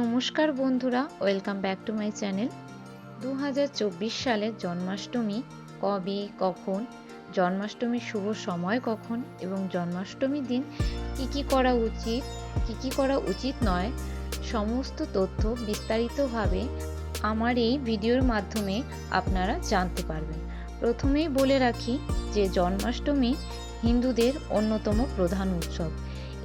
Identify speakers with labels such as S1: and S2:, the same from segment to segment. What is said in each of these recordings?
S1: নমস্কার বন্ধুরা, welcome back to my channel. দু হাজার চব্বিশ সালের জন্মাষ্টমী কবে, কখন, জন্মাষ্টমীর শুভ সময় কখন এবং জন্মাষ্টমীর দিন কি কি করা উচিত, কি কি করা উচিত নয়, সমস্ত তথ্য বিস্তারিতভাবে আমার এই ভিডিওর মাধ্যমে আপনারা জানতে পারবেন। প্রথমেই বলে রাখি যে জন্মাষ্টমী হিন্দুদের অন্যতম প্রধান উৎসব।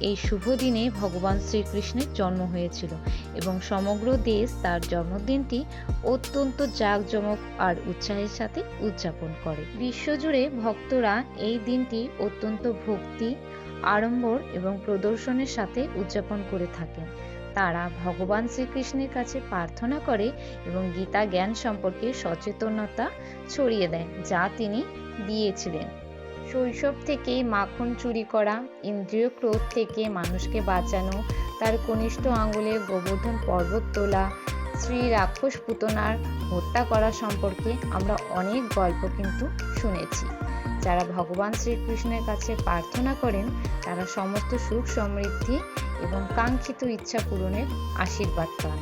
S1: এই শুভ দিনে ভগবান শ্রীকৃষ্ণের জন্ম হয়েছিল এবং সমগ্র দেশ তার জন্মদিনটি অত্যন্ত জাঁকজমক আর উৎসাহের সাথে উদযাপন করে। বিশ্বজুড়ে ভক্তরা এই দিনটি অত্যন্ত ভক্তি, আড়ম্বর এবং প্রদর্শনের সাথে উদযাপন করে থাকেন। তারা ভগবান শ্রীকৃষ্ণের কাছে প্রার্থনা করে এবং গীতা জ্ঞান সম্পর্কে সচেতনতা ছড়িয়ে দেন যা তিনি দিয়েছিলেন। শৈশব থেকেই মাখন চুরি করা, ইন্দ্রিয় ক্রোধ থেকে মানুষকে বাঁচানো, তার কনিষ্ঠ আঙুলে গোবর্ধন পর্বত তোলা, শ্রী রাক্ষস পুতনার হত্যা করা সম্পর্কে আমরা অনেক গল্প কিন্তু শুনেছি। যারা ভগবান শ্রীকৃষ্ণের কাছে প্রার্থনা করেন, তারা সমস্ত সুখ সমৃদ্ধি এবং কাঙ্ক্ষিত ইচ্ছা পূরণের আশীর্বাদ পান।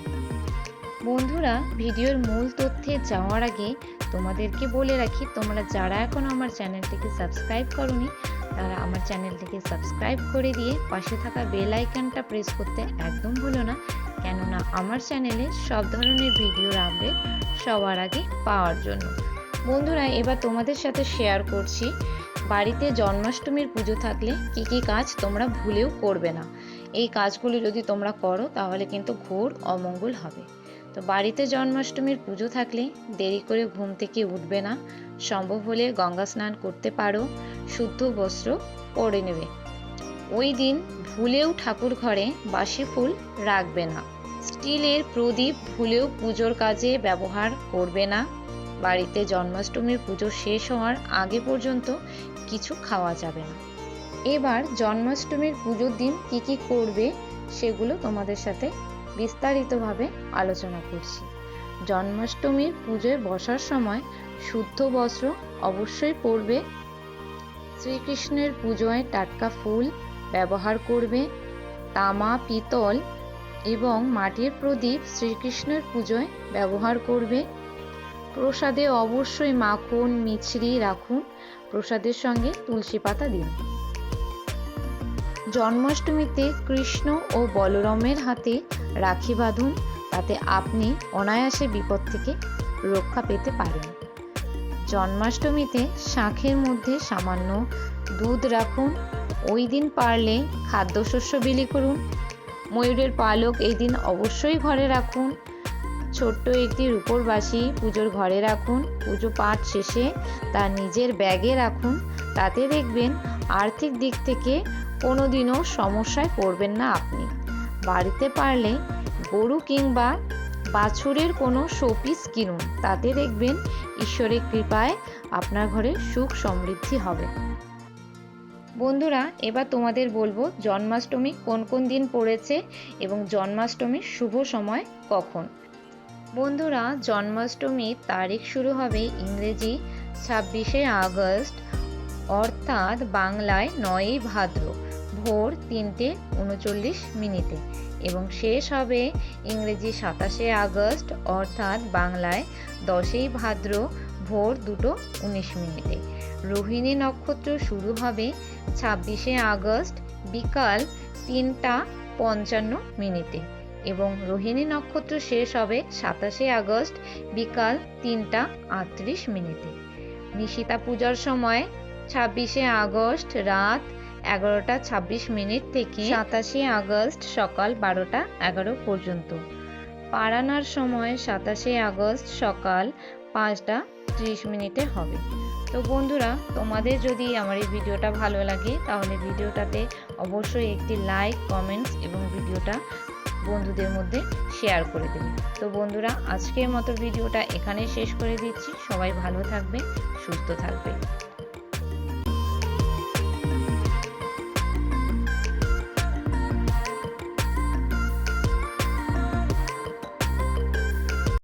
S1: বন্ধুরা, ভিডিওর মূল তথ্যে যাওয়ার আগে তোমাদেরকে বলে রাখি, তোমরা যারা এখন আমার চ্যানেলটিকে সাবস্ক্রাইব করনি, তারা আমার চ্যানেলটিকে সাবস্ক্রাইব করে দিয়ে পাশে থাকা বেল আইকনটা প্রেস করতে একদম ভুলো না। কেননা আমার চ্যানেলে সব ধরনের ভিডিওর আপডেট সবার আগে পাওয়ার জন্য। বন্ধুরা, এবার তোমাদের সাথে শেয়ার করছি, বাড়িতে জন্মাষ্টমীর পুজো থাকলে কি কি কাজ তোমরা ভুলেও করবে না। এই কাজগুলি যদি তোমরা করো, তাহলে কিন্তু ঘোর অমঙ্গল হবে। তো বাড়িতে জন্মাষ্টমীর পুজো থাকলে দেরি করে ঘুম থেকে উঠবে না। সম্ভব হলে গঙ্গা স্নান করতে পারো, শুদ্ধ বস্ত্র পরে নেবে। ওই দিন ভুলেও ঠাকুর ঘরে বাসি ফুল রাখবে না। স্টিলের প্রদীপ ভুলেও পুজোর কাজে ব্যবহার করবে না। বাড়িতে জন্মাষ্টমীর পুজো শেষ হওয়ার আগে পর্যন্ত কিছু খাওয়া যাবে না। এবার জন্মাষ্টমীর পুজোর দিন কি কি করবে সেগুলো তোমাদের সাথে বিস্তারিতভাবে আলোচনা করছি। জন্মাষ্টমীর পুজোয় বসার সময় শুদ্ধ বস্ত্র অবশ্যই পরবে। শ্রীকৃষ্ণের পুজোয় টাটকা ফুল ব্যবহার করবে, তামা, পিতল এবং মাটির প্রদীপ শ্রীকৃষ্ণের পুজোয় ব্যবহার করবে। প্রসাদে অবশ্যই মাখন, মিছরি রাখুন। প্রসাদের সঙ্গে তুলসী পাতা দিন। জন্মাষ্টমীতে কৃষ্ণ ও বলরামের হাতে রাখি বাঁধুন তাতে আপনি অনায়াসে বিপদ থেকে রক্ষা পেতে পারেন। জন্মাষ্টমীতে শাঁখের মধ্যে সামান্য দুধ রাখুন। ওই দিন পারলে খাদ্যশস্য বিলি করুন। ময়ূরের পালক এই দিন অবশ্যই ঘরে রাখুন। ছোট্ট একটি রূপোর বাসি পুজোর ঘরে রাখুন। পুজো পাঠ শেষে তা নিজের ব্যাগে রাখুন। তাতে দেখবেন আর্থিক দিক থেকে কোনো দিনও সমস্যায় পড়বেন না আপনি। বাড়িতে পারলে গরু কিংবা বাছুরের কোনো শোপিস কিনুন। তাতে দেখবেন ঈশ্বরের কৃপায় আপনার ঘরে সুখ সমৃদ্ধি হবে। বন্ধুরা, এবার তোমাদের বলব, জন্মাষ্টমী কোন কোন দিন পড়েছে এবং জন্মাষ্টমীর শুভ সময় কখন? বন্ধুরা, জন্মাষ্টমীর তারিখ শুরু হবে ইংরেজি ছাব্বিশে আগস্ট, অর্থাৎ বাংলায় নয়ই ভাদ্র। ভোর তিনটে উনচল্লিশ মিনিটে এবং শেষ হবে ইংরেজি সাতাশে আগস্ট, অর্থাৎ বাংলায় দশই ভাদ্র ভোর দুটো উনিশ মিনিটে। রোহিণী নক্ষত্র শুরু হবে ছাব্বিশে আগস্ট, বিকাল তিনটা পঞ্চান্ন মিনিটে এবং রোহিণী নক্ষত্র শেষ হবে সাতাশে আগস্ট, বিকাল তিনটা আটত্রিশ মিনিটে। নিশিতা পূজার সময় ছাব্বিশে আগস্ট রাত এগারোটা ছাব্বিশ মিনিট থেকে সাতাশে আগস্ট সকাল বারোটা এগারো পর্যন্ত। পারানার সময় সাতাশে আগস্ট সকাল পাঁচটা ত্রিশ মিনিটে হবে। তো বন্ধুরা, তোমাদের যদি আমার এই ভিডিওটা ভালো লাগে, তাহলে ভিডিওটাতে অবশ্যই একটি লাইক, কমেন্টস এবং ভিডিওটা বন্ধুদের মধ্যে শেয়ার করে দেবে তো বন্ধুরা, আজকের মতো ভিডিওটা এখানেই শেষ করে দিচ্ছি। সবাই ভালো থাকবে, সুস্থ থাকবে।